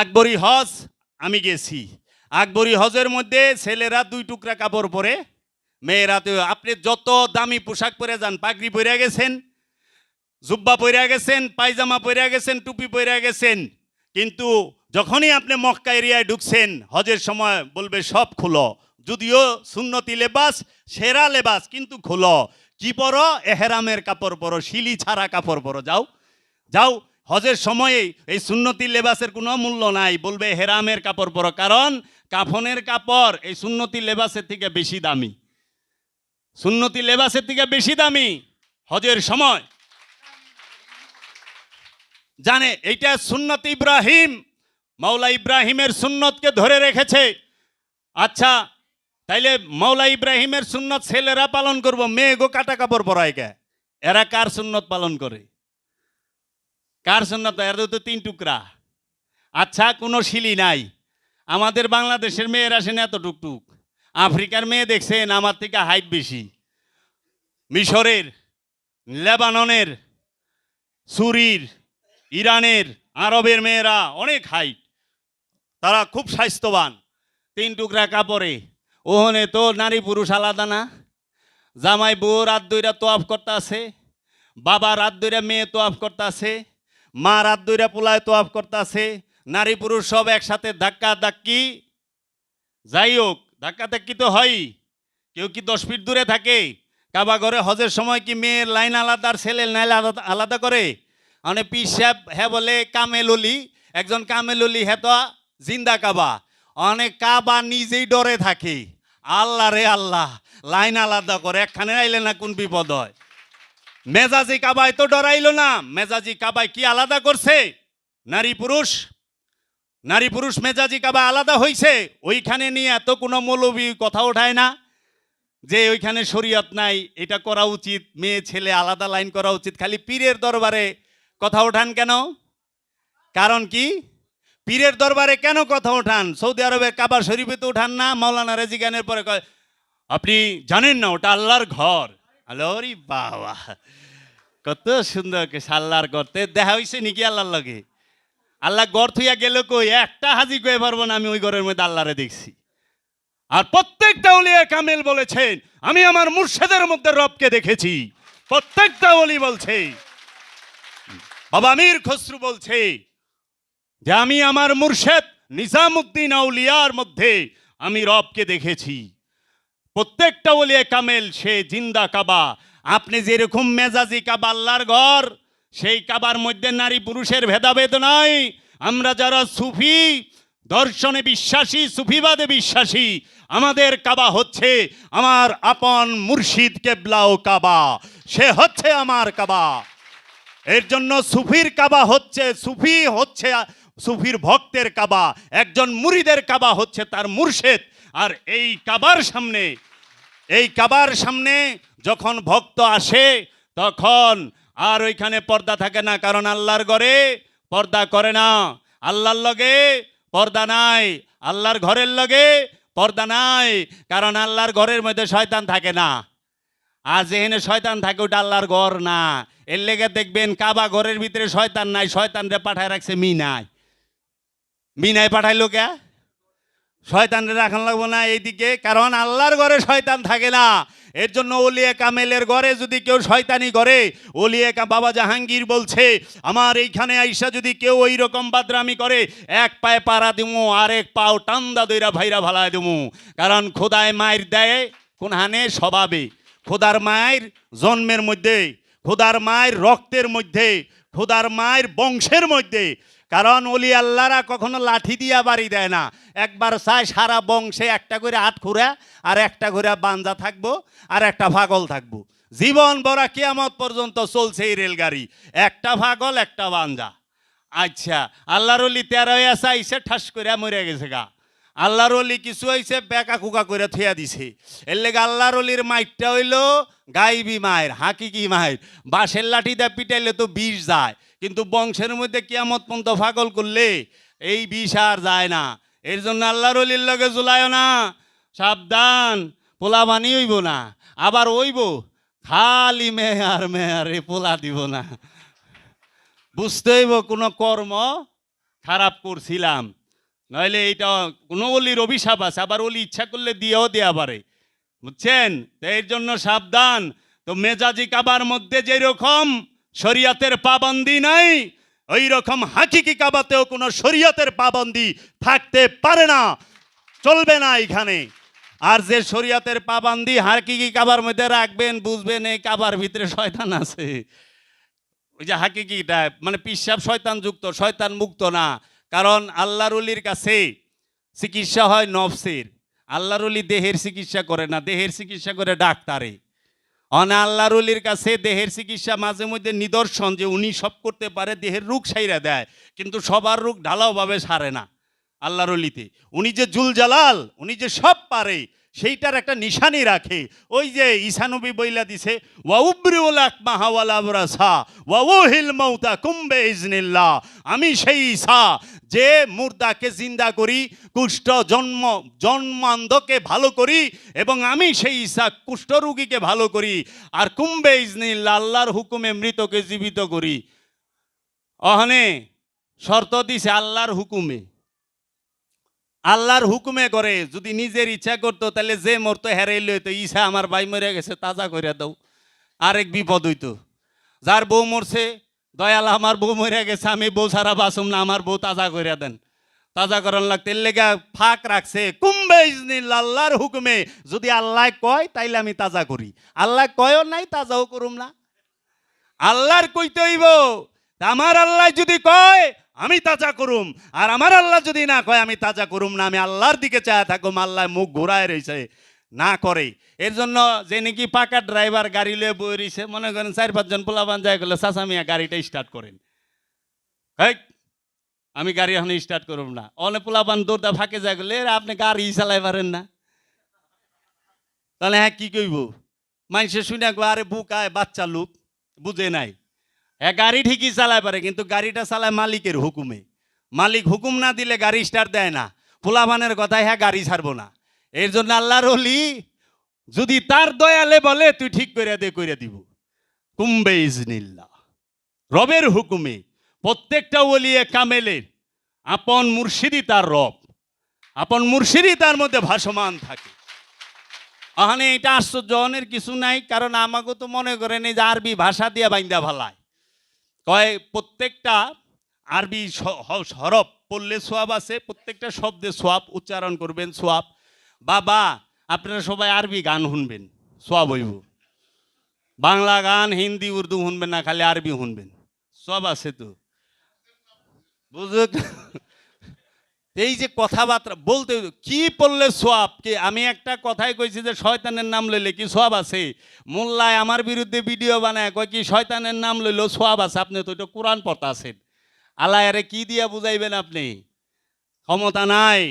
আকবরী হজ আমি গেছি। আকবরী হজের মধ্যে ছেলেরা দুই টুকরা কাপড় পরে, মেয়েরা তো, আপনি যত দামি পোশাক পরে যান, পাগড়ি পরে গেছেন, জুব্বা পরে গেছেন, পায়জামা পরে গেছেন, টুপি পরে গেছেন, কিন্তু যখনই আপনি মক্কা এরিয়ায় ঢুকছেন, হজের সময় বলবে সব খুলো। যদিও সুন্নতি লেবাস, সেরা লেবাস, কিন্তু খুলো। কি পরো? এহেরামের কাপড় পরো, শিলি ছাড়া কাপড় পরো, যাও যাও। হজের সময়ে এই সুন্নতি লেবাসের কোনো মূল্য নাই। বলবে হেরামের কাপড় পরো, কারণ কাফনের কাপড় এই সুন্নতি লেবাসের থেকে বেশি দামি। সুন্নতি লেবাসের থেকে বেশি দামি হজের সময়। জানে, এইটা সুন্নত ইব্রাহিম, মাওলা ইব্রাহিমের সুন্নতকে ধরে রেখেছে। আচ্ছা তাইলে মাওলা ইব্রাহিমের সুন্নত ছেলেরা পালন করব, মেয়ে গো কাটা কাপড় পরায় এরা কার সুন্নত পালন করে? কার সুন্নত এরা তো তিন টুকরা? আচ্ছা কোনো শিলি নাই। আমাদের বাংলাদেশের মেয়েরা আসেন এত টুকটুক। আফ্রিকার মেয়ে দেখছেন, আমার থেকে হাইট বেশি। মিশরের, লেবাননের, সুরির, ইরানের, আরবের মেয়েরা অনেক হাইট। তারা খুব স্বাস্থ্যবান। তিন টুকরা কাপড়ে। ওহনে তো নারী পুরুষ আলাদা না। জামাই বউ রাত দুইরা তোয়াফ করতে আছে বাবা রাত দুইরা মেয়ে তোয়াফ করতে আছে মা রাত দুইরা পোলায় তোয়াফ করতে আছে নারী পুরুষ সব একসাথে ধাক্কা ধাক্কি। যাই হোক, ধাক্কা ধাক্কি তো হয় কেউ কি দশ ফিট দূরে থাকে? কাবা ঘরে হজের সময় কি মেয়ের লাইন আলাদা আর ছেলের লাইন আলাদা আলাদা করে? মানে পিস সাহেব হ্যাঁ বলে, কামেললি। একজন কামেললি হ্যাঁ তো জিন্দা কাবা। অনেক কাবা নিজেই ডরে থাকে। আল্লাহ রে আল্লাহ, লাইন আলাদা করে, একখানে আইলে না কোন বিপদ হয়? মেজাজি কাবায় তো ডরাইলো না। মেজাজি কাবায় কি আলাদা করছে? নারী পুরুষ? নারী পুরুষ মেজাজি কাবা আলাদা হইছে? ওইখানে নিয়ে এত কোনো মৌলবী কথা ওঠায় না যে ওইখানে শরীয়ত নাই, এটা করা উচিত, মেয়ে ছেলে আলাদা লাইন করা উচিত। খালি পীরের দরবারে কথা ওঠান কেন? কারণ কি? পীরের দরবারে কেন কথা ওঠান? সৌদি আরবের কাবা শরীফে তো উঠান না, মাওলানা রেজি গানের পরে আপনি জানেন না, ওটা আল্লাহর ঘর। আলোরি বাবা। কত সুন্দর কে আল্লাহর করতে দেখা হইছে নাকি আল্লাহর লগে? আল্লাহ গড় থুইয়া গেল কই? একটা হাজি কয়ে পারব না, আমি ওই ঘরের মধ্যে আল্লাহরে দেখছি। আর প্রত্যেকটা উলিয়া কামেল বলেছেন, আমি আমার মুর্শেদের মধ্যে রবকে দেখেছি। প্রত্যেকটা ওলি বলছে। বাবা আমির খসরু বলছে যে, আমি আমার মুর্শেদ নিজামুদ্দিন আউলিয়ার মধ্যে আমি রবকে দেখেছি। প্রত্যেকটা ওলিয়া কামেল, সে জিন্দা কাবা। আপনি যেরকম মেজাজি কাবা আল্লাহর ঘর, সেই কাবার মধ্যে নারী পুরুষের ভেদাভেদ নাই। আমরা যারা সুফি, দর্শনে বিশ্বাসী, সুফিবাদে বিশ্বাসী, আমাদের কাবা হচ্ছে আমার আপন মুর্শিদ কেবলাও কাবা। সে হচ্ছে আমার কাবা। এর জন্য সুফির কাবা হচ্ছে, সুফি হচ্ছে, সুফির ভক্তের কাবা। একজন মুরিদের কাবা হচ্ছে তার মুর্শেদ। আর এই কাবার সামনে, এই কাবার সামনে যখন ভক্ত আসে, তখন আর ওইখানে পর্দা থাকে না, কারণ আল্লাহর ঘরে পর্দা করে না। আল্লাহর লগে পর্দা নাই, আল্লাহর ঘরের লগে পর্দা নাই, কারণ আল্লাহর ঘরের মধ্যে শয়তান থাকে না। আর যেখানে শয়তান থাকে, ওটা আল্লাহর ঘর না। এর লেগে দেখবেন কাবা ঘরের ভিতরে শয়তান নাই, শয়তানরে পাঠায় রাখছে মিনায়। মিনায় পাঠাইলো কে? শয়তানরে রাখান লাগবো না এইদিকে, কারণ আল্লাহর ঘরে শয়তান থাকে না। এর জন্য ওলিয়ে কামেলের ঘরে যদি কেউ শয়তানি করে ওলিয়ে কা বাবা জাহাঙ্গীর বলছে, আমার এইখানে আইসা যদি কেউ ওই রকম বাদরামি করে, এক পায়ে পাড়া দিমু, আর এক পাও টান্দা দইরা ভাইরা ভালায় দিমু। কারণ খোদায় মায়ের দেয় কোন হানে স্বভাবে। খোদার মায়ের জন্মের মধ্যে, খোদার মায়ের রক্তের মধ্যে, খোদার মায়ের বংশের মধ্যে কারণ অলি আল্লাহরা কখনো লাঠি দিয়া বাড়ি দেয় না। একবার চায় সারা বংশে একটা করে আট খুঁড়া, আর একটা করে বাঞ্জা থাকব, আর একটা পাগল থাকব। জীবন বড়া কিয়ামত পর্যন্ত চলছে এই রেলগাড়ি। একটা পাগল একটা বাঞ্জা। আচ্ছা আল্লাহর অলি তেরো আসা আইসে ঠাস করে মরে গেছে গা। আল্লাহর অলি কিছু হয়েছে বেকা কুকা করে থুয়া দিছে। এর লেগে আল্লাহর অলির মাইটটা হইল গাইবি মায়ের, হাকিকি মায়ের। বাঁশের লাঠি পিটাইলে তো বিষ যায়। কিন্তু বংশের মধ্যে কিয়ামত পর্যন্ত ফাগল করলে এই বিষ আর যায় না। এর জন্য আল্লাহর অলির লগে জুলায় না, সাবধান পোলা বানি হইব না, আবার হইব, খালি মেয়ার মেয়ারে পোলা দিব না। বুঝতে হইব কোনো কর্ম খারাপ করছিলাম, নইলে এইটা কোনো অলির অভিশাপ আছে, আবার অলি ইচ্ছা করলে দিয়েও দেয়া পারে। বুঝছেন? তো এর জন্য সাবধান। তো মেজাজি কাবার মধ্যে যেরকম শরিয়াতের পাবন্দি নাই। ওই রকম হাকিকি কাবাতেও কোনো শরিয়তের পাবন্দি থাকতে পারে না। চলবে না এখানে। আর যে শরিয়তের পাবন্দি হাকিকি কাবার মধ্যে রাখবেন, বুঝবেন এই কাবার ভিতরে শয়তান আছে। ওই যে হাকিকিটা মানে পিসাব শয়তান যুক্ত, শয়তান মুক্ত না। কারণ আল্লাহর অলির কাছে চিকিৎসা হয় নফসের। আল্লাহর অলি দেহের চিকিৎসা করে না, দেহের চিকিৎসা করে ডাক্তারে। অনা আল্লাহ রুলির কাছে দেহের চিকিৎসা মাঝে মধ্যে নিদর্শন যে উনি সব করতে পারে, দেহের রোগ সাইরা দেয়, কিন্তু সবার রোগ ঢালাওভাবে সারে না আল্লাহ রুলিতে উনি যে জুল জালাল উনি যে সব পারে সেইটার একটা নিশানি রাখে। ওই যে ঈশানবী বইলা দিছে মৌতা কুম্বে ইজনিল্লাহ। আমি সেই ঈশা, যে মুর্দাকে জিন্দা করি, কুষ্ঠ জন্ম, জন্মান্ধকে ভালো করি, এবং আমি সেই ঈশা কুষ্ঠরোগীকে ভালো করি, আর কুম্বে ইজনিল্লা আল্লাহর হুকুমে মৃতকে জীবিত করি। অহনে শর্ত দিছে আল্লাহর হুকুমে। আল্লাহর হুকুমে করে, যদি নিজের ইচ্ছা করতো, তাহলে যে মরতো হেরাইল হইতো ইচ্ছা আমার ভাই মরে গেছে, তাজা করে দাও। আরেক বিপদ হইতো। যার বউ মরছে, দয়াল আমার বউ মরে গেছে, আমি বউ ছাড়া বাসুম না, আমার বউ তাজা করে দেন। তাজা করার লাগতে লেগা ফাঁক রাখছে। কুম্বে আল্লাহর হুকুমে। যদি আল্লাহ কয়, তাইলে আমি তাজা করি। আল্লাহ কয়ও নাই, তাজাও করুম না। আল্লাহর কইতে হইব। আমার আল্লাহ যদি কয় আমি তাজা করুম। আর আমার আল্লাহ যদি না কয় আমি তাজা করুম না। আমি আল্লাহর দিকে চায় থাকুম আল্লাহ মুখ ঘোরায় রয়েছে না করে। এর জন্য যে নাকি পাকা ড্রাইভার গাড়ি লয়ে বই রয়েছে মনে করেন চার পাঁচজন পোলাবান যায় গেলে চাচা মিয়া গাড়িটা স্টার্ট করেন। হেই, আমি গাড়ি এখন স্টার্ট করুম না। অনেক পোলাবান দৌড়টা ফাঁকে যায় গেলে "এ, আপনি গাড়ি চালাই পারেন না। তাহলে হ্যাঁ কী কইব? মানুষে শুনে আরে বুকায় বাচ্চা লোক বুঝে নাই। হ্যাঁ গাড়ি ঠিকই চালায় পারে, কিন্তু গাড়িটা চালায় মালিকের হুকুমে। মালিক হুকুম না দিলে গাড়ি স্টার্ট দেয় না। পোলাবানের কথায় হ্যাঁ গাড়ি ছাড়বো না। এর জন্য আল্লাহর অলি যদি তার দয়ালে বলে, তুই ঠিক করে দে করে দিব। কুম্বে ইজনিল্লাহ। রবের হুকুমে প্রত্যেকটা ওলিয়ে কামেলের আপন মুর্শিদি তার রব। আপন মুর্শিদি তার মধ্যে ভাসমান থাকে। আহানে, এটা আশ্চর্য অনেক কিছু নাই, কারণ আমাকে তো মনে করেন যে আরবি ভাষা দিয়ে বাইন্দা ভালায়। কয়, প্রত্যেকটা আরবি হরফ পড়লে সোয়াব আছে, প্রত্যেকটা শব্দে সোয়াব উচ্চারণ করবেন, সোয়াব। বাবা, আপনারা সবাই আরবি গান শুনবেন, সোয়াব হইব। বাংলা গান, হিন্দি, উর্দু শুনবেন না, খালি আরবি শুনবেন সব আছে তো। বুঝুক এই যে কথাবার্তা বলতে কি পড়লে সোয়াব কি, আমি একটা কথাই কইছি যে শয়তানের নাম লইলে কি সোয়াব আছে? মোল্লায় আমার বিরুদ্ধে ভিডিও বানায়, কয় কি শয়তানের নাম লইলেও সোয়াব আছে, আপনি তো এটা কোরআন পড়তে আছেন আল্লাহ আরে কি দিয়া বুঝাইবেন আপনি? ক্ষমতা নাই।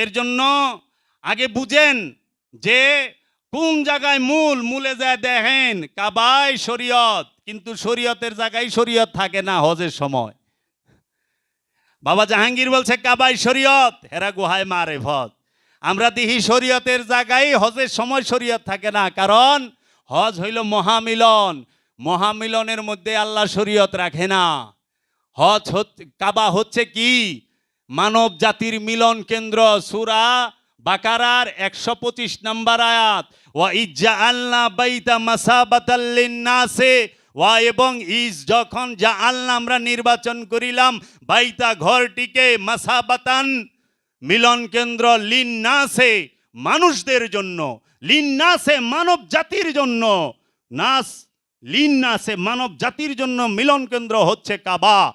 এর জন্য আগে বুঝেন যে কোন জায়গায় মূল, মূলে যায় দেখেন, কাবায় শরীয়ত, কিন্তু শরীয়তের জায়গায় শরীয়ত থাকে না হজের সময়। বাবা জাহাঙ্গীর বলছে, কাবাই শরীয়ত, হেরা গুহায় মারে ভদ। আমরা দিহি শরীয়তের জায়গায় হজের সময় শরীয়ত থাকে না, কারণ হজ হইল মহামিলন। মহামিলনের মধ্যে আল্লাহ শরীয়ত রাখে না। হজ কাবা হচ্ছে কি? মানব জাতির মিলন কেন্দ্র, সুরা বাকারার একশো পঁচিশ নম্বর আয়াত। ওয়া ইজ্জা আল্লাহ বাইতা মাসাবাতাল্লিন নাসে ওয়া এবং ইজ যখন যা আল্লাহ আমরা নির্বাচন করিলাম, বাইতা ঘরটিকে মাসাবাতান, মিলন কেন্দ্র লিন্নাসে মানুষদের জন্য, লিন্নাসে মানব জাতির জন্য, নাস লিন্নাসে মানব জাতির জন্য মিলন কেন্দ্র হচ্ছে কাবা।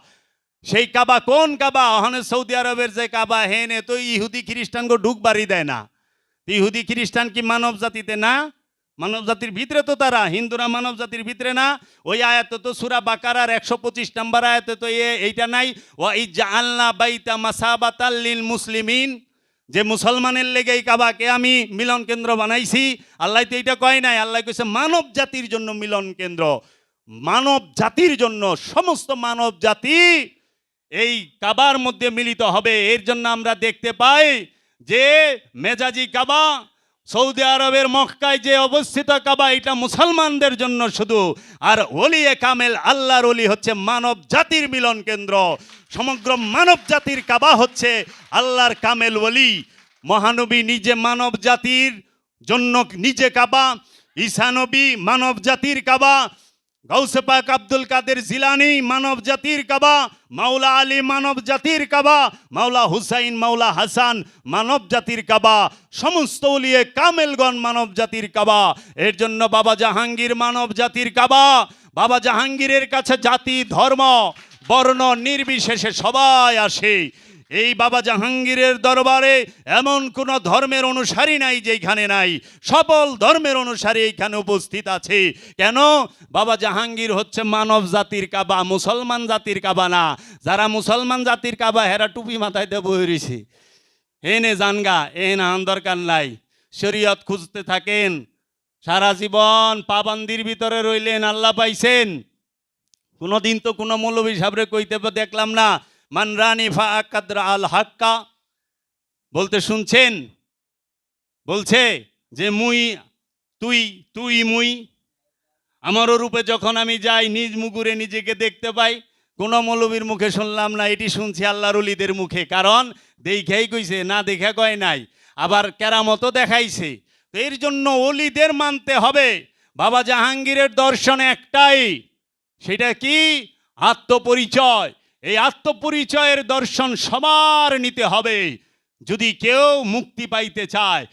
সেই কাবা কোন কাবা? ওখানে সৌদি আরবের যে কাবা, হেনে তো ইহুদি খ্রিস্টানকে ঢুকবারই দেয় না। ইহুদি খ্রিস্টান কি মানব জাতিতে না? মানব জাতির ভিতরে তো তারা, হিন্দুরা মানব জাতির ভিতরে না। ওই আয়াত তো সুরা বাকারার একশো পঁচিশ নম্বর আয়াতে তো এইটা নাই। ওয়া ইজ্জা আল্লাহ বাইতা মাসাবাতাল্লিল মুসলিমিন। যে মুসলমানের লেগে এই কাবাকে আমি মিলন কেন্দ্র বানাইছি। আল্লাহ তো এইটা কয় নাই, আল্লাহ কইছে মানব জাতির জন্য মিলন কেন্দ্র। মানব জাতির জন্য, সমস্ত মানব জাতি এই কাবার মধ্যে মিলিত হবে। এর জন্য আমরা দেখতে পাই যে মেজাজি কাবা সৌদি আরবের মক্কায় যে অবস্থিত কাবা, এটা মুসলমানদের জন্য শুধু। আর অলি এ কামেল, আল্লাহর অলি হচ্ছে মানব জাতির মিলন কেন্দ্র। সমগ্র মানব জাতির কাবা হচ্ছে আল্লাহর কামেল ওলি। মহানবী নিজে মানব জাতির জন্য নিজে কাবা ঈশানবী মানব জাতির কাবা গৌসে পাক আব্দুল কাদের জিলানি, মানব জাতির কাবা, মাওলা আলী মানব জাতির কাবা, মাওলা হুসাইন, মাওলা হাসান, মানব জাতির কাবা, সমস্ত উলিয়ে কামেলগণ মানব জাতির কাবা। এর জন্য বাবা জাহাঙ্গীর মানব জাতির কাবা। বাবা জাহাঙ্গীরের কাছে জাতি, ধর্ম, বর্ণ, নির্বিশেষে সবাই আসে। এই বাবা জাহাঙ্গীরের দরবারে এমন কোন ধর্মের অনুসারী নাই যেখানে নাই। সকল ধর্মের অনুসারী এইখানে উপস্থিত আছে। কেন? বাবা জাহাঙ্গীর হচ্ছে মানব জাতির কাবা, মুসলমান জাতির কাবা না। যারা মুসলমান জাতির কাবা, হেরা টুপি মাথায় দেবো রয়েছে এনে জানগা, এ না দরকার নাই। শরীয়ত খুঁজতে থাকেন। সারা জীবন পাবান্দির ভিতরে রইলেন, আল্লাহ পাইছেন। কোনোদিন তো কোনো মৌলবী সাবরে কইতে দেখলাম না মানরানি ফা কাদরা আল হাক্কা। বলতে শুনছেন? বলছে যে মুই, তুই তুই মুই। আমারও রূপে যখন আমি যাই, নিজ মুগুরে নিজেকে দেখতে পাই, কোনো মৌলবীর মুখে শুনলাম না, এটি শুনছি আল্লাহর অলিদের মুখে। কারণ দেখেই কইছে, না দেখা কয় নাই, আবার কেরামতো দেখাইছে। তো এর জন্য অলিদের মানতে হবে। বাবা জাহাঙ্গীরের দর্শন একটাই, সেটা কি? আত্মপরিচয়। এই আত্মপরিচয়ের দর্শন সবার নিতে হবে। যদি কেউ মুক্তি পাইতে চায়,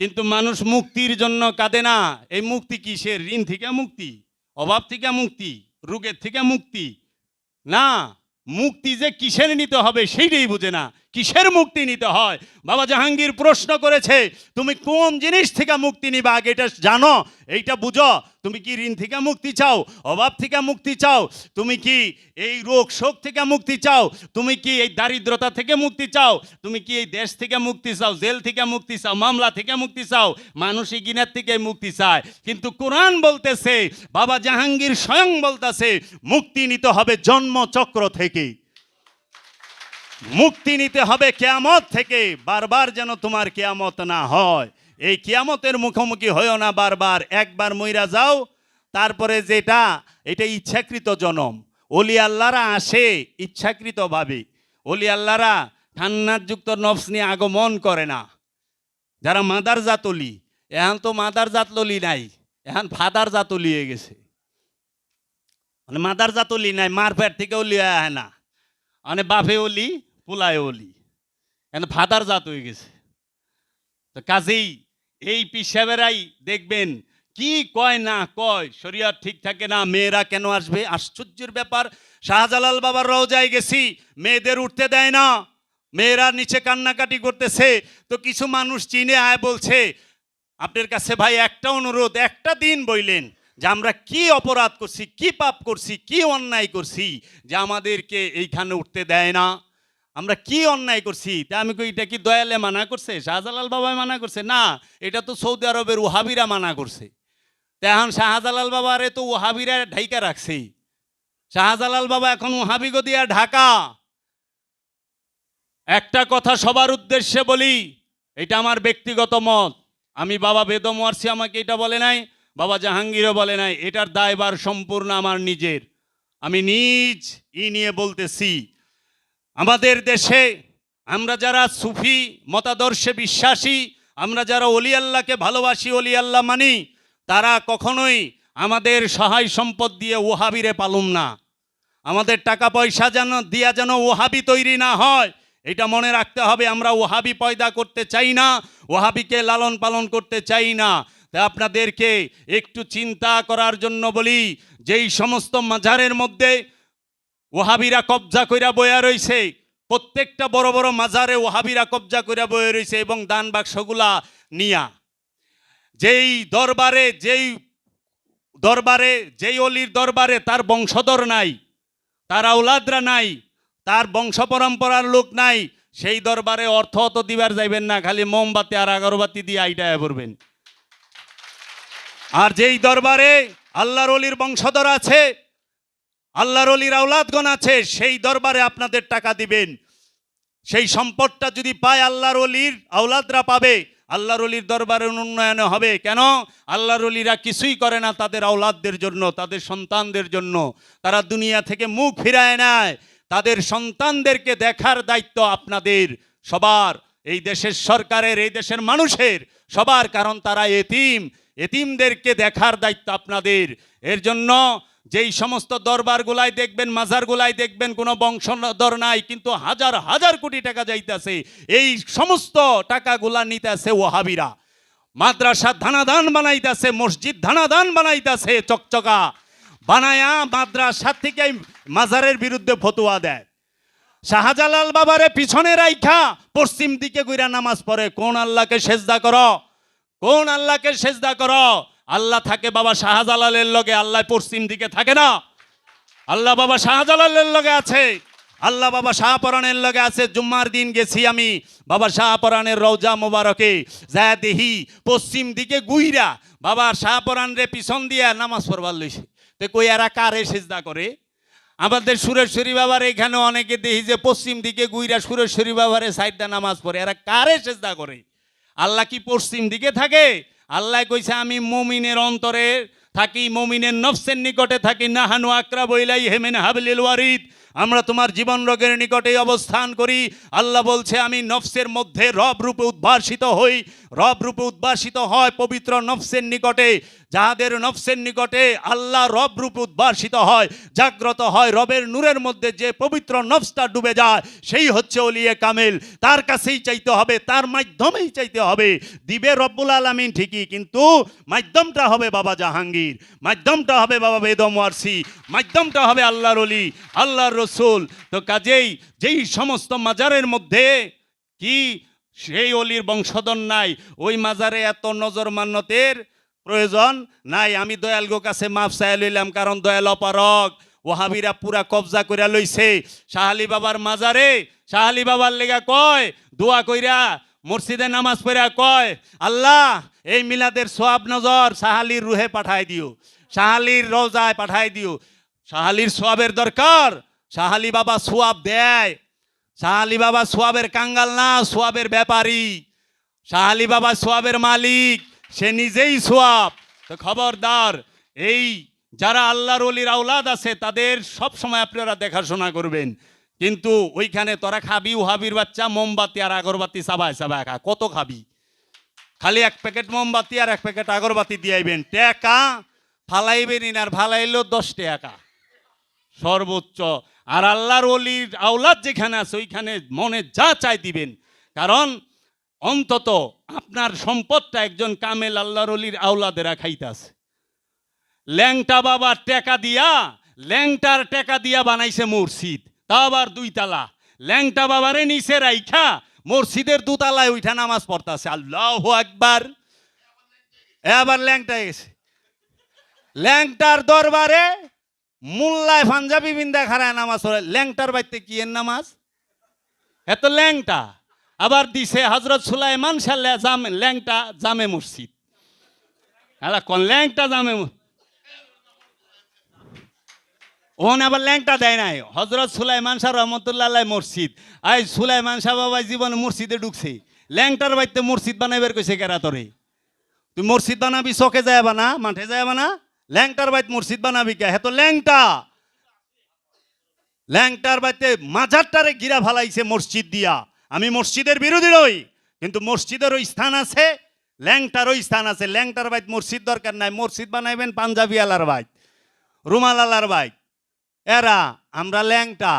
কিন্তু মানুষ মুক্তির জন্য কাঁদে না, এই মুক্তি কিসের ঋণ থেকে মুক্তি, অভাব থেকে মুক্তি, রোগের থেকে মুক্তি? না, মুক্তি যে কিসের নিতে হবে সেইটাই বুঝে না। কিসের মুক্তি নিতে হয়? বাবা জাহাঙ্গীর প্রশ্ন করেছে, তুমি কোন জিনিস থেকে মুক্তি নিবা আগে? এটা জানো? এইটা বুঝো। তুমি কি ঋণ থেকে মুক্তি চাও? অভাব থেকে মুক্তি চাও? তুমি কি এই রোগ শোক থেকে মুক্তি চাও? তুমি কি এই দারিদ্রতা থেকে মুক্তি চাও? তুমি কি এই দেশ থেকে মুক্তি চাও? জেল থেকে মুক্তি চাও? মামলা থেকে মুক্তি চাও? মানসিক গিনার থেকে মুক্তি চায়। কিন্তু কোরআন বলতেছে, বাবা জাহাঙ্গীর স্বয়ং বলতেছে, মুক্তি নিতে হবে জন্মচক্র থেকে মুক্তি নিতে হবে কেয়ামত থেকে। বারবার যেন তোমার কেয়ামত না হয়। এই কেয়ামতের মুখোমুখি হয়েও না বারবার। একবার মইরা যাও, তারপরে যেটা, এটা ইচ্ছাকৃত জনম। অলি আল্লাহরা আসে ইচ্ছাকৃতভাবে। অলি আল্লাহরা ঠান্নাযুক্ত নফস নিয়ে আগমন করে না। যারা মাদার জাতলি এখন তো মাদার জাতলি নাই। এখন ফাদার জাতলি হয়ে গেছে। মানে মাদার জাতলি নাই মার পেট থেকে অলি না। মানে বাপে অলি পোলায় অলি এখন ফাদার জাত হয়ে গেছে। তো কাজেই এই পিসাবেরাই দেখবেন কি কয় না কয়, শরীয়ত ঠিক থাকে না, মেয়েরা কেন আসবে? আশ্চর্যের ব্যাপার। শাহজালাল বাবার রওজায় গেছি, মেয়েদের উঠতে দেয় না। মেয়েরা নিচে কান্নাকাটি করতেছে। তো কিছু মানুষ চিনে আয় বলছে, আপনার কাছে ভাই একটা অনুরোধ, একটা দিন বইলেন যে আমরা কি অপরাধ করছি, কি পাপ করছি, কি অন্যায় করছি যে আমাদেরকে এইখানে উঠতে দেয় না? আমরা কি অন্যায় করছি? তা আমি কই, এটা কি দয়ালে মানা করছে? শাহজালাল বাবাই মানা করছে? না, এটা তো সৌদি আরবের ওহাবিরা মানা করছে। তা এখন শাহজালাল বাবারে তো ওহাবিরা ঢাইকা রাখছে। শাহজালাল বাবা এখন ওহাবি দিয়া ঢাকা। একটা কথা সবার উদ্দেশ্যে বলি, এটা আমার ব্যক্তিগত মত। আমি বাবা বেদম ওয়ারসি আমাকে এটা বলে নাই, বাবা জাহাঙ্গীরও বলে নাই। এটার দায়বার সম্পূর্ণ আমার নিজের। আমি নিজ ই নিয়ে বলতেছি আমাদের দেশে আমরা যারা সুফি মতাদর্শে বিশ্বাসী, আমরা যারা অলি আল্লাহকে ভালোবাসি, অলি আল্লাহ মানি, তারা কখনোই আমাদের সহায় সম্পদ দিয়ে ওহাবিরে পালুম না। আমাদের টাকা পয়সা যেন, দিয়া যেন ওহাবি তৈরি না হয়, এটা মনে রাখতে হবে, আমরা ওহাবি পয়দা করতে চাই না, ওহাবিকে লালন পালন করতে চাই না। তা আপনাদেরকে একটু চিন্তা করার জন্য বলি, যেই সমস্ত মাঝারের মধ্যে ওহাবিরা কবজা কইরা বয়া রইছে। প্রত্যেকটা বড় বড় মাজারে ওহাবিরা কবজা কইরা বয়ে রইছে এবং দান বাক্সগুলা নিয়া। যেই দরবারে যেই দরবারে, যেই অলির দরবারে তার বংশধর নাই, তার আউলাদরা নাই, তার বংশ পরম্পরার লোক নাই, সেই দরবারে অর্থ অত দিবার যাইবেন না, খালি মোমবাতি আর আগরবাতি দিয়ে আইটায় পড়বেন আর যেই দরবারে আল্লাহর অলির বংশধর আছে আল্লাহর অলির আউলাদগণ আছে, সেই দরবারে আপনাদের টাকা দিবেন। সেই সম্পদটা যদি পায় আল্লাহর অলির আওলাদরা পাবে। আল্লাহর অলির দরবারের উন্নয়ন হবে। কেন? আল্লাহর অলিরা কিছুই করে না তাদের আওলাদদের জন্য, তাদের সন্তানদের জন্য। তারা দুনিয়া থেকে মুখ ফিরায় নেয়। তাদের সন্তানদেরকে দেখার দায়িত্ব আপনাদের, সবার। এই দেশের সরকারের, এই দেশের মানুষের, সবার। কারণ তারা এতিম। এতিমদেরকে দেখার দায়িত্ব আপনাদের। এর জন্য যেই সমস্ত দরবারগুলাই দেখবেন মাজারগুলাই দেখবেন, কোনো বংশধর নাই, কিন্তু হাজার হাজার কোটি টাকা যাইতেছে, এই সমস্ত টাকাগুলা নিতেছে ওহাবিরা। মাদ্রাসা ধানাদান বানাইতেছে, মসজিদ ধানাদান বানাইতেছে, চকচকা। বানায়া মাদ্রাসা থেকে মাজারের বিরুদ্ধে ফতুয়া দেয়। শাহজালাল বাবারে পিছনে রাইখা, পশ্চিম দিকে গুইরা নামাজ পড়ে, কোন আল্লাহকে সেজদা করো? কোন আল্লাহকে সেজদা করো? আল্লাহ থাকে বাবা শাহজালালের লগে, আল্লাহ পশ্চিম দিকে থাকে না। আল্লাহ বাবা শাহজালালের লগে আছে, আল্লাহ বাবা শাহপরাণের লগে আছে। জুম্মার দিন গেছি আমি, বাবা শাহপরাণের রৌজা মোবারকে যা দেহি পশ্চিম দিকে গুইরা, বাবা শাহপরাণ রে পিছন দিয়া নামাজ পড়বার লইছে। তো কই এরা কারে সেজদা করে? আমাদের সুরেশ্বরী বাবার এখানে অনেকে দেখি যে পশ্চিম দিকে গুইরা সুরেশ্বরী বাবারে সাইডটা নামাজ পড়ে, এরা কারে সেজদা করে? আল্লাহ কি পশ্চিম দিকে থাকে? আল্লাহ কইছে, আমি মমিনের অন্তরে থাকি, মমিনের নফসের নিকটে থাকি, নাহানু আকরা বইলাই হেমেন হাবলিল ওয়ারিদ। আমরা তোমার জীবন রোগের নিকটে অবস্থান করি। আল্লাহ বলছে, আমি নফসের মধ্যে রব রূপে উদ্ভাসিত হই। রব রূপে উদ্ভাসিত হয় পবিত্র নফসের নিকটে। যাহাদের নফসের নিকটে আল্লাহ রব রূপে উদ্ভাসিত হয়, জাগ্রত হয় রবের নূরের মধ্যে যে পবিত্র নফসটা ডুবে যায়, সেই হচ্ছে অলিয়ে কামেল। তার কাছেই চাইতে হবে, তার মাধ্যমেই চাইতে হবে। দিবে রব্বুল আলমিন ঠিকই, কিন্তু মাধ্যমটা হবে বাবা জাহাঙ্গীর, মাধ্যমটা হবে বাবা বেদম ওয়ারসি মাধ্যমটা হবে আল্লাহর অলি আল্লাহর রসুল। তো কাজেই যেই সমস্ত মাজারের মধ্যে কি সেই অলির বংশধর নাই। ওই মাজারে এত নজর মান্যতের প্রয়োজন নাই। আমি দয়াল গো কাছে মাফ চাই লইলাম, কারণ দয়াল অপারক ওহাবিরা পুরা কবজা কইরা লইছে। শাহালি বাবার মাজারে, শাহালি বাবার লেগা কয়, দোয়া কইরা মসজিদে নামাজ পড়া কয়, আল্লাহ, এই মিলাদের সোয়াব নজর শাহালির রুহে পাঠাই দিও। শাহালির রোজায় পাঠাই দিও। শাহালির সোয়াবের দরকার। শাহালি বাবা সোয়াব দেয়। শাহালি বাবা সোয়াবের কাঙ্গাল না, সোয়াবের ব্যাপারী। শাহালি বাবা সোয়াবের মালিক, সে নিজেই সোয়াব। তো খবরদার, এই যারা আল্লাহর অলির আওলাদ আছে, তাদের সব সময় আপনারা দেখাশোনা করবেন। কিন্তু ওইখানে তোরা খাবি ওহাবির বাচ্চা, মোমবাতি আর আগরবাতি সাবায় সাবাই খা। কত খাবি? খালি এক প্যাকেট মোমবাতি আর এক প্যাকেট আগরবাতি দিয়াইবেন টেকা ফালাইবেন আর ফালাইলেও দশ টাকা। সর্বোচ্চ। আর আল্লাহর অলির আওলাদ যেখানে আছে, ওইখানে মনে যা চাই দিবেন। কারণ অন্তত আপনার সম্পদটা একজন কামেল আল্লাহর অলির আওলাদেরা খাইতাছে ল্যাংটা বাবার টেকা দিয়া, ল্যাংটার টেকা দিয়া বানাইছে মসজিদ তা আবার দুই তালা ল্যাংটা বাবারে নিচে রাইখা, মসজিদের দুতালায় উঠা নামাজ পড়তাছে। আল্লাহ একবার এবার ল্যাংটা গেছে। ল্যাংটার দরবারে মোল্লায় পাঞ্জাবি বিন্দা খারায় নামাজ পড়ে। ল্যাংটার বাইতে কি এর নামাজ? এত ল্যাংটা। আবার দিছে হজরত সুলাইমান সাল্লাহ জাম ল্যাংটা জামে মসজিদ। হ্যাঁ কোন ল্যাংটা জামে ওখানে আবার ল্যাংটা দেয় নাই। হজরত সুলাইমান শাহ রহমতুল্লাহ মসজিদ। আই সুলাইমান শাহ বাবা জীবনে মসজিদে ঢুকছে। ল্যাংটার বাইতে মসজিদ বানাইবার কইছে কেরা তোরে? তুই মসজিদ বানাবি চকে যায় বানা মাঠে যায় বানা ল্যাংটার বাইত মসজিদ বানাবি কে? হ্যাঁ তো ল্যাংটা। ল্যাংটার বাইতে মাঝারটারে গিরা ফালাইছে মসজিদ দিয়া। আমি মসজিদের বিরোধী নই, কিন্তু মসজিদেরও স্থান আছে ল্যাংটারও স্থান আছে। ল্যাংটার বাইত মসজিদ দরকার নাই। মসজিদ বানাইবেন পাঞ্জাবি আলার বাইত রুমাল আলার বাইত। এরা, আমরা ল্যাংটা।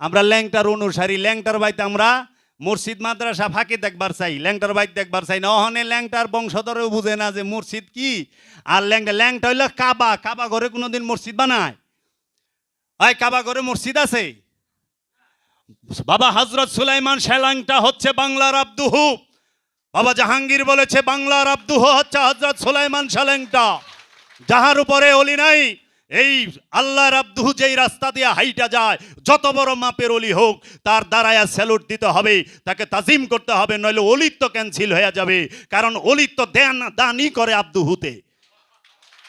আমরা ল্যাংটার অনুসারী। ল্যাংটার বাইতে আমরা মসজিদ মাদ্রাসা ফাঁকি দেখবার চাই, ল্যাংটার বাইত দেখবার চাই না। অহনে ল্যাংটার বংশধরেও বুঝে না যে মসজিদ কি। আর ল্যাংটা ল্যাংটা হইল কাবা। কাবা ঘরে কোনোদিন মসজিদ বানায়। ওই কাবা ঘরে মসজিদ আছে? বাবা হজরত সুলাইমান শেলাংটা হচ্ছে বাংলার আব্দুহু। বাবা জাহাঙ্গীর বলেছে বাংলার আব্দুহু হচ্ছে হজরত সুলাইমান শেলাংটা। যাহার উপরে অলি নাই এই আল্লাহর আব্দুহু যেই রাস্তা দিয়ে হাইটা যায়, যত বড় মাপের অলি হোক, তার দ্বারায় স্যালুট দিতে হবে, তাকে তাজিম করতে হবে, নইলে অলিত্ব ক্যান্সেল হয়ে যাবে। কারণ অলিত্ব দেন, দানই করে আব্দুহুতে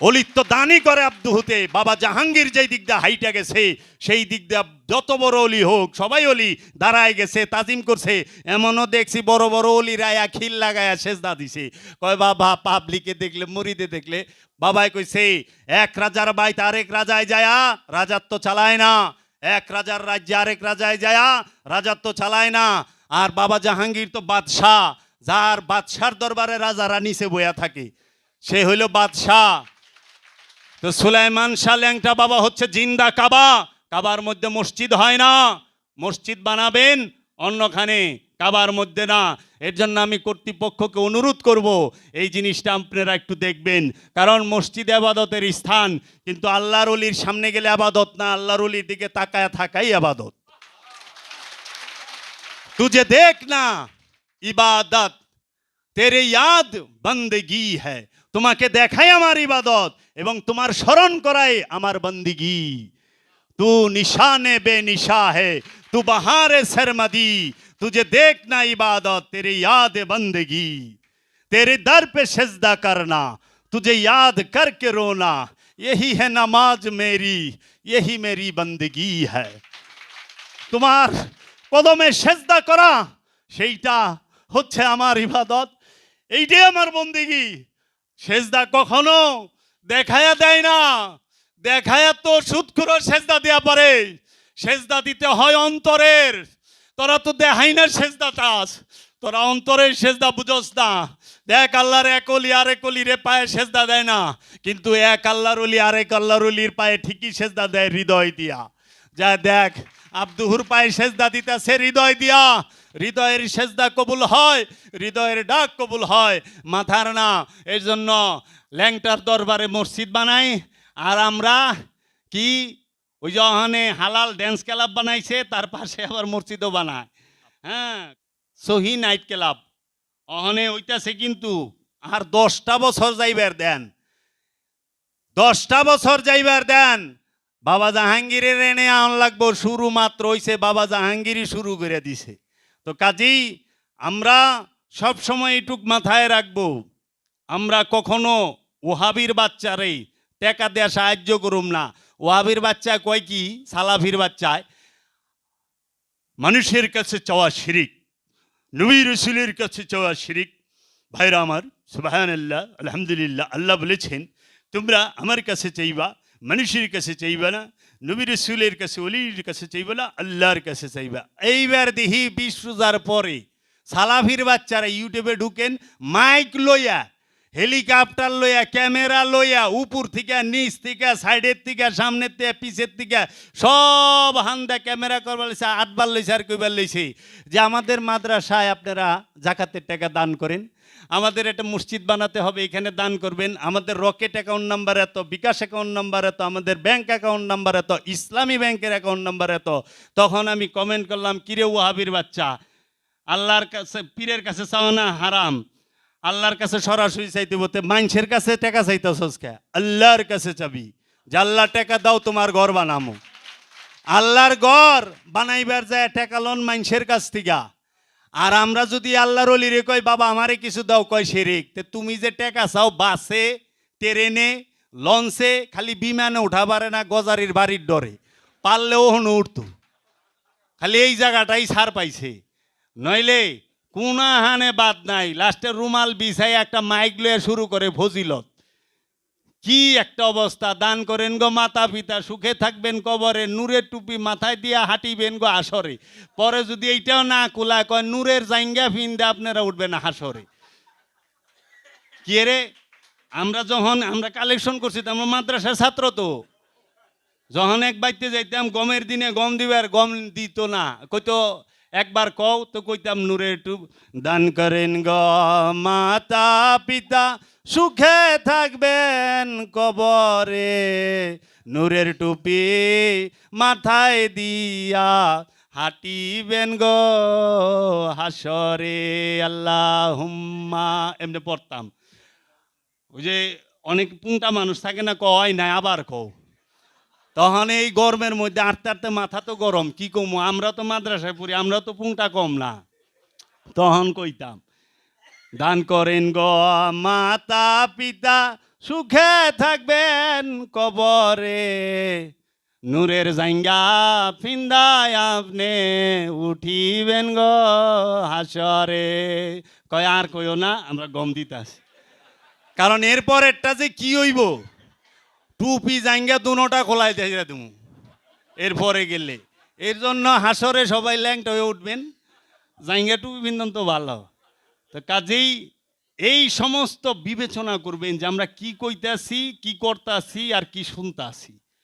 অলিত্ব দানই করে আব্দুহুতে বাবা জাহাঙ্গীর যেই দিক দিয়ে হাইটা গেছে, সেই দিক দিয়ে যত বড় অলি হোক, সবাই অলি, দাঁড়ায় গেছে, তাজিম করছে। এমনও দেখছি বড় বড় অলিরা খিল লাগায়া সেজদা দিছে। কয়, বাবা পাবলিকে দেখলে মরিদে দেখলে? বাবাই কইছে, এক রাজার বাইতে আরেক রাজায় যায়া, রাজাত্ব চালায় না। এক রাজার রাজ্যে আরেক রাজায় যায়া, রাজাত্ব চালায় না। আর বাবা জাহাঙ্গীর তো বাদশাহ, যার বাদশার দরবারে রাজারা নিচে বইয়া থাকে। সে হইল বাদশাহ। তো সুলাইমান শাহ ল্যাংটা বাবা হচ্ছে জিন্দা কাবা। কাবার মধ্যে মসজিদ হয় না। মসজিদ বানাবেন, অন্যখানে কাবার মধ্যে না। এর জন্য আমি কর্তৃপক্ষকে অনুরোধ করব, এই জিনিসটা আপনারা একটু দেখবেন। কারণ মসজিদ আবাদতের স্থান, কিন্তু আল্লাহর অলির সামনে গেলে আবাদত না, আল্লাহর অলির দিকে তাকায় থাকাই আবাদত। তুঝে দেখ না, ইবাদত, তেরে ইয়াদ বন্দেগি হ্যাঁ তোমাকে দেখাই আমার ইবাদত, এবং তোমার স্মরণ করাই আমার বন্দিগি। तू निशाने बेनिशा है तू बहार सरमदी तुझे देखना इबादत तेरे याद बंदगी तेरे दर पे सजदा करना तुझे याद करके रोना यही है नमाज मेरी यही मेरी बंदगी है তোমার কদমে সেজদা করা সেইটা হচ্ছে আমার ইবাদত এইটাই আমার বন্দিগি সেজদা কখনো দেখায়া দেয় না দেখায়া তো সুদখুরো সেজদা দেয়া পারে। সেজদা দিতে হয় অন্তরের। তোরা তো দেখাই না সেজদা চাস। তোরা অন্তরের সেজদা বুঝোস না। দেখ আল্লাহর এক অলি আরেক অলির পায়ে সেজদা দেয় না। কিন্তু এক আল্লাহর অলি আরেক আল্লাহর অলির পায়ে ঠিকই সেজদা দেয় হৃদয় দিয়া। যা দেখ, আব্দুহুর পায়ে সেজদা দিতেছে হৃদয় দিয়া। হৃদয়ের সেজদা কবুল হয়, হৃদয়ের ডাক কবুল হয় মাথার না। এর জন্য ল্যাংটার দরবারে মসজিদ বানাই। আর আমরা কি ওই ওখানে হালাল ড্যান্স ক্লাব বানাইছে, তার পাশে আবার মসজিদও বানায়। হ্যাঁ সহি নাইট ক্লাব ওখানে ওইটাছে কিন্তু আর দশটা বছর যাইবার দেন। দশটা বছর যাইবার দেন। বাবা জাহাঙ্গীরের এনে আন লাগবো, শুরু মাত্র হইছে, বাবা জাহাঙ্গীরই শুরু করে দিছে। তো কাজেই আমরা সব সময় এটুক মাথায় রাখব, আমরা কখনো ওহাবির বাচ্চারে টেকা দেয়া সাহায্য করুম না। ওহাবির বাচ্চা কয় কি? সালাফির বাচ্চায়, মানুষের কাছে চাওয়া শিরিক, নবী রসুলের কাছে চাওয়া শিরিক। ভাইরা আমার সুবাহান আল্লাহ আলহামদুলিল্লাহ, আল্লাহ বলেছেন, তোমরা আমার কাছে চাইবা, মানুষের কাছে চাইবা না, নবী রসুলের কাছে অলির কাছে চাইবা না, আল্লাহর কাছে চাইবা। এইবার দেখি বিশ রোজার পরে সালাফির বাচ্চারা ইউটিউবে ঢুকেন, মাইক লইয়া হেলিকপ্টার লইয়া, ক্যামেরা লইয়া, উপর থেকে, নিচ থেকে, সাইডের থেকে, সামনের থেকে, পিছের থেকে, সব হান্দা ক্যামেরা করবার লইছে, আটবার লইছে আর কইবার লইছে যে আমাদের মাদ্রাসায় আপনারা জাকাতের টাকা দান করেন। আমাদের একটা মসজিদ বানাতে হবে, এখানে দান করবেন। আমাদের রকেট অ্যাকাউন্ট নাম্বার এত, বিকাশ অ্যাকাউন্ট নাম্বার এত, আমাদের ব্যাংক অ্যাকাউন্ট নাম্বার এত, ইসলামী ব্যাংকের অ্যাকাউন্ট নাম্বার এত। তখন আমি কমেন্ট করলাম, কিরে ওয়াহাবির বাচ্চা? আল্লাহর কাছে, পীরের কাছে চাও না, হারাম। আল্লাহর কাছে সরাসরি চাইতে বলতে মানুষের কাছে টাকা চাইতেছস কে আল্লাহর কাছে চাবি। যে আল্লাহ টাকা দাও, তোমার ঘর বানামো। আল্লাহর ঘর বানাইবার যায় টাকা লোন মানুষের কাছ থেকে। আর আমরা যদি আল্লাহর অলিরে কই, বাবা, আমারে কিছু দাও, কয় শেরিক তে তুমি যে টাকা চাও, বাসে, ট্রেনে, লঞ্চে, খালি বিমানে উঠা পারে না, গজারির বাড়ির ডরে। পারলেও হন উঠতো। খালি এই জায়গাটাই ছাড় পাইছে। নইলে কোনা হানে বাদ নাই, লাস্টে রুমাল বিছাই একটা মাইক লয়ে শুরু করে ফজিলত। কি একটা অবস্থা, দান করেন গো মাতা পিতা, সুখে থাকবেন কবরে, নূরের টুপি মাথায় দিয়া হাঁটিবেন গো আসরে। পরে যদি এইটাও না কুলায়, কয় নূরের জাইঙ্গা ফিন্দে আপনারা উঠবেন হাসরে। কি রে আমরা যখন, আমরা কালেকশন করছি, তো আমরা মাদ্রাসার ছাত্র তো। যখন এক বাইতে যাইতাম, গমের দিনে গম দিবার, গম দিত না। কইতো একবার কও, তো কইতাম, নূরে একটু দান করেন গ মাতা পিতা, সুখে থাকবেন কবরে। নূরের টুপি মাথায় দিয়া হাঁটিবেন গো হাসরে। আল্লাহ হুম্মা এমনি পড়তাম। ওই যে অনেক পুংটা মানুষ থাকে না, কয় নাই, আবার কও। তখন এই গরমের মধ্যে আটতে আটতে মাথা তো গরম, কি কমু? আমরা তো মাদ্রাসায় পড়ি, আমরা তো পুংটা কম না। তখন কইতাম, দান করেন গ মাতা পিতা, সুখে থাকবেন কবরে। নূরের জাঙ্গা ফিন্দায় আপনি উঠিবেন গো হাসরে। কয়, আর কইও না, আমরা গম দিতাছি কারণ এরপরেরটা যে কি হইব? টুপি জাঙ্গা দুনোটা খোলাই দিয়ে তুমি এরপরে গেলে। এর জন্য হাসরে সবাই ল্যাংটা হয়ে উঠবেন। জাঙ্গা টুপি বিন্দন তো ভালো। তো কাজেই এই সমস্ত বিবেচনা করবেন যে আমরা কি কইতাছি, কি করতাছি আর কি শুনতাছি।